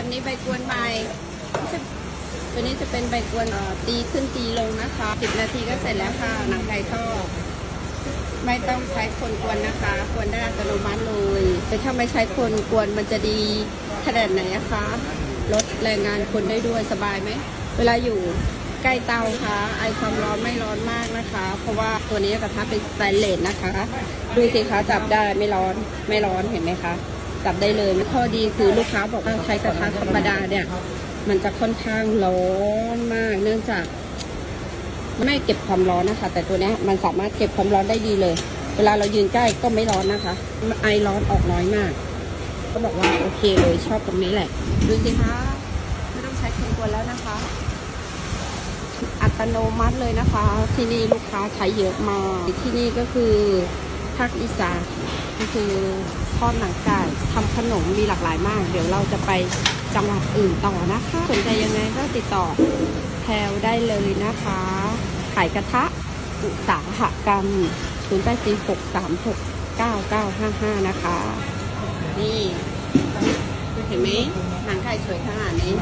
แบบนี้ใบกวนใบตัวนี้จะเป็นใบกวนตีขึ้นตีลงนะคะ10นาทีก็เสร็จแล้วค่ะหนังไก่ทอดไม่ต้องใช้คนกวนนะคะกวนได้อัตโนมัติเลยแต่ถ้าไม่ใช้คนกวนมันจะดีขนาดไหนอะคะลดแรงงานคนได้ด้วยสบายไหมเวลาอยู่ใกล้เตาค่ะ ไอความร้อนไม่ร้อนมากนะคะ เพราะว่าตัวนี้กระทะเป็นสไตนเลสนะคะ ดูสิคะจับได้ไม่ร้อนไม่ร้อนเห็นไหมคะ จับได้เลยข้อดีคือลูกค้าบอกว่าใช้กระทะธรรมดาเนี่ย มันจะค่อนข้างร้อนมาก เนื่องจาก ไม่เก็บความร้อนนะคะ แต่ตัวนี้มันสามารถเก็บความร้อนได้ดีเลย เวลาเรายืนใกล้ก็ไม่ร้อนนะคะ ไอร้อนออกน้อยมาก ก็บอกว่าโอเคเลยชอบตรงนี้แหละ ดูสิคะไม่ต้องใช้เครื่องกวนแล้วนะคะ อัตโนมัติเลยนะคะ ที่นี่ลูกค้าใช้เยอะมากที่นี่ก็คือภาคอีสาน ก็คือทอดหนังไก่ทำขนมมีหลากหลายมาก เดี๋ยวเราจะไปจังหวัดอื่นต่อนะคะสนใจยังไงก็ติดต่อแพลวได้เลยนะคะ ขายกระทะอุตสาหกรรม0 8 4 6 3 6 9 9 5 5 นะคะ นี่ เห็นไหมหนังไก่สวยขนาดนี้